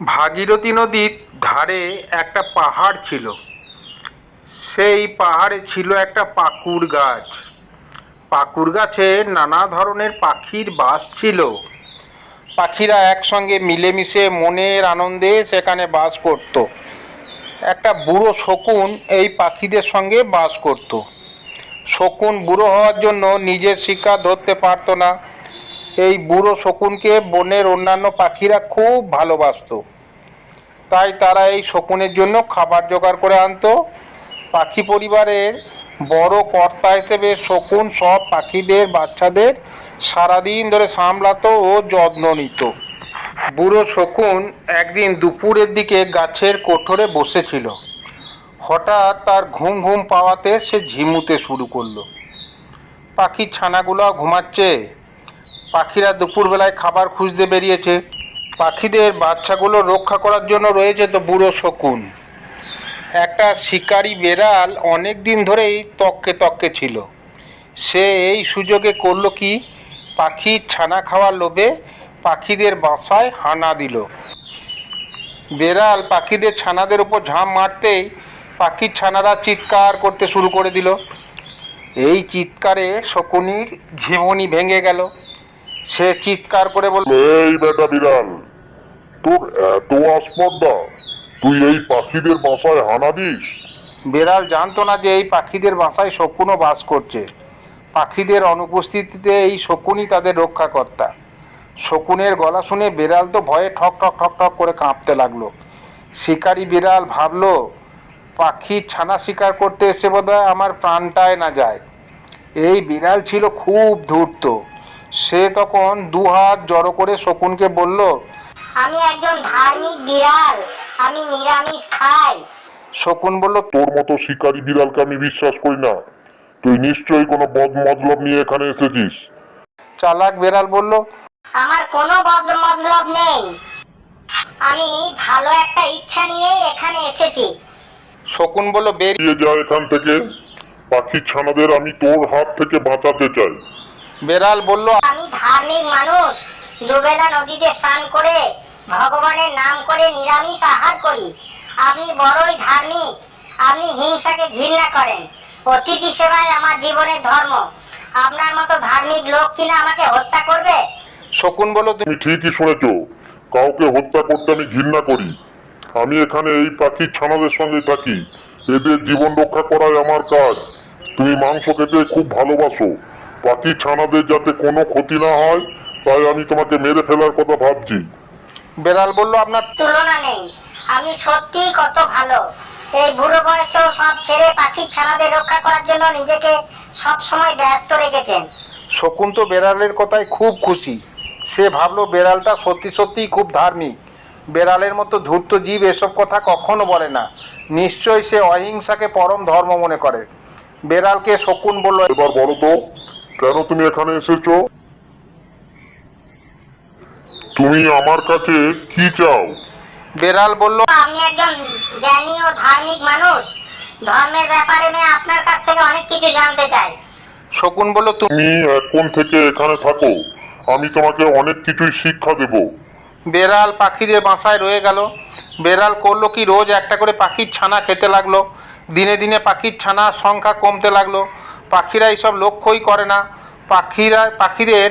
ভাগীরথী নদীর ধারে একটা পাহাড় ছিল। সেই পাহাড়ে ছিল একটা পাকুর গাছ। পাকুর গাছে নানা ধরনের পাখির বাস ছিল। পাখিরা একসঙ্গে মিলেমিশে মনের আনন্দে সেখানে বাস করত। একটা বুড়ো শকুন এই পাখিদের সঙ্গে বাস করত। শকুন বুড়ো হওয়ার জন্য নিজের শিকার ধরতে পারতো না। এই বুড়ো শকুনকে বনের অন্যান্য পাখিরা খুব ভালোবাসত। তাই তারা এই শকুনের জন্য খাবার জোগাড় করে আনতো। পাখি পরিবারের বড় কর্তা হিসেবে শকুন সব পাখিদের, বাচ্চাদের সারাদিন ধরে সামলাতো ও যত্ন নিত। বুড়ো শকুন একদিন দুপুরের দিকে গাছের কোঠরে বসেছিল। হঠাৎ তার ঘুম ঘুম পাওয়াতে সে ঝিমুতে শুরু করল। পাখির ছানাগুলো ঘুমাচ্ছে পাখিরা দুপুরবেলায় খাবার খুঁজতে বেরিয়েছে। পাখিদের বাচ্চাগুলো রক্ষা করার জন্য রয়েছে তো বুড়ো শকুন। একটা শিকারি বেড়াল অনেক দিন ধরেই তককে তককে ছিল। সে এই সুযোগে করল কি? পাখির ছানা খাওয়ার লোভে পাখিদের বাসায় হানা দিল। বেড়াল পাখিদের ছানাদের উপর ঝাঁপ মারতেই পাখির ছানারা চিৎকার করতে শুরু করে দিল। এই চিৎকারে শকুনির ঝিমনি ভেঙে গেল। সে চিৎকার করে বলল এই বেটা বিড়াল তোর এত আসপর্দা তুই এই পাখিদের বাসায় হানা দিস? বেড়াল জানতো না যে এই পাখিদের বাসায় শকুনও বাস করছে। পাখিদের অনুপস্থিতিতে এই শকুনই তাদের রক্ষাকর্তা। শকুনের গলা শুনে বেড়াল তো ভয়ে ঠক ঠক ঠক ঠক করে কাঁপতে লাগল। শিকারি বিড়াল ভাবলো পাখির ছানা শিকার করতে এসে বোধহয় আমার প্রাণটায় না যায়। এই বিড়াল ছিল খুব ধূর্ত। সে তখন দু হাত জড়ো করে শকুনকে বলল আমি একজন ধার্মিক বিড়াল আমি নিরামিষ খাই। শকুন বলল তোর মতো শিকারী বিড়ালকে আমি বিশ্বাস করি না। তুই নিশ্চয়ই কোনো বদ মতলব নিয়ে এখানে এসেছিস। চালাক বিড়াল বলল আমার কোনো বদল মতলব নেই। আমি ভালো একটা ইচ্ছা নিয়ে এখানে এসেছি। শকুন বলল বেরিয়ে যা এখান থেকে। পাখির ছানাদের আমি তোর হাত থেকে বাঁচাতে চাই। বেড়াল বলল আমি ধার্মিক মানুষ। দুবেলা নদীতে স্নান করে ভগবানের নাম করে নিরামিষ আহার করি। আপনি বড়ই ধার্মিক। আপনি হিংসাকে ঘৃণা করেন। অতিথি সেবায় আমার জীবনের ধর্ম। আপনার মতো ধার্মিক লোক কিনা আমাকে হত্যা করবে? শকুন বলল তুমি ঠিকই শুনেছ। কাউকে হত্যা করতে আমি ঘৃণা করি। আমি এখানে এই পাখির ছানাদের সঙ্গে থাকি। এদের জীবন রক্ষা করাই আমার কাজ। তুমি মাংস খেতে খুব ভালোবাসো। পাখির ছানাদের যাতে কোনো ক্ষতি না হয় তাই আমি তোমাকে মেরে ফেলার কথা ভাবছি। বেড়াল বলল আপনার তুলনা নেই। আমি সত্যিই কত ভালো। এই বুড়ো বয়সেও সব ছেড়ে পাখির ছানাদের রক্ষা করার জন্য নিজেকে সব সময় ব্যস্ত রেখেছেন। শকুন তো বেড়ালের কথায় খুব খুশি। সে ভাবলো বেড়ালটা সত্যি সত্যিই খুব ধার্মিক। বেড়ালের মতো ধূর্ত জীব এসব কথা কখনো বলে না। নিশ্চয়ই সে অহিংসাকে পরম ধর্ম মনে করে। বেড়ালকে শকুন বলল এবার বলো তো কেন তুমি এখানে এসেছ? তুমি আমার কাছে কি চাও? বেড়াল বলল আপনি একজন জ্ঞানী ও ধার্মিক মানুষ। ধর্মের ব্যাপারে আমি আপনার কাছ থেকে অনেক কিছু জানতে চাই। শকুন বলল তুমি তুমি এখন থেকে এখানে থাকো। আমি তোমাকে অনেক কিছুই শিক্ষা দেব। বেড়াল পাখিদের বাসায় রয়ে গেল। বেড়াল করল কি রোজ একটা করে পাখির ছানা খেতে লাগল। দিনে দিনে পাখির ছানার সংখ্যা কমতে লাগল। পাখিরা এইসব লক্ষ্যই করে না। পাখিরা, পাখিদের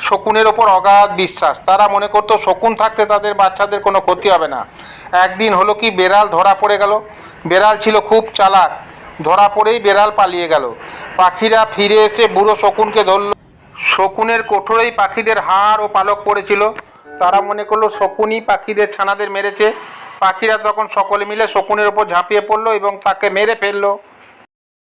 শকুনের ওপর অগাধ বিশ্বাস। তারা মনে করতো শকুন থাকতে তাদের বাচ্চাদের কোনো ক্ষতি হবে না। একদিন হলো কি বেড়াল ধরা পড়ে গেল। বেড়াল ছিল খুব চালাক। ধরা পড়েই বেড়াল পালিয়ে গেল। পাখিরা ফিরে এসে বুড়ো শকুনকে ধরল। শকুনের কোঠরেই পাখিদের হাড় ও পালক পড়েছিল। তারা মনে করল শকুনই পাখিদের ছানাদের মেরেছে। পাখিরা তখন সকলে মিলে শকুনের ওপর ঝাঁপিয়ে পড়ল এবং তাকে মেরে ফেলল।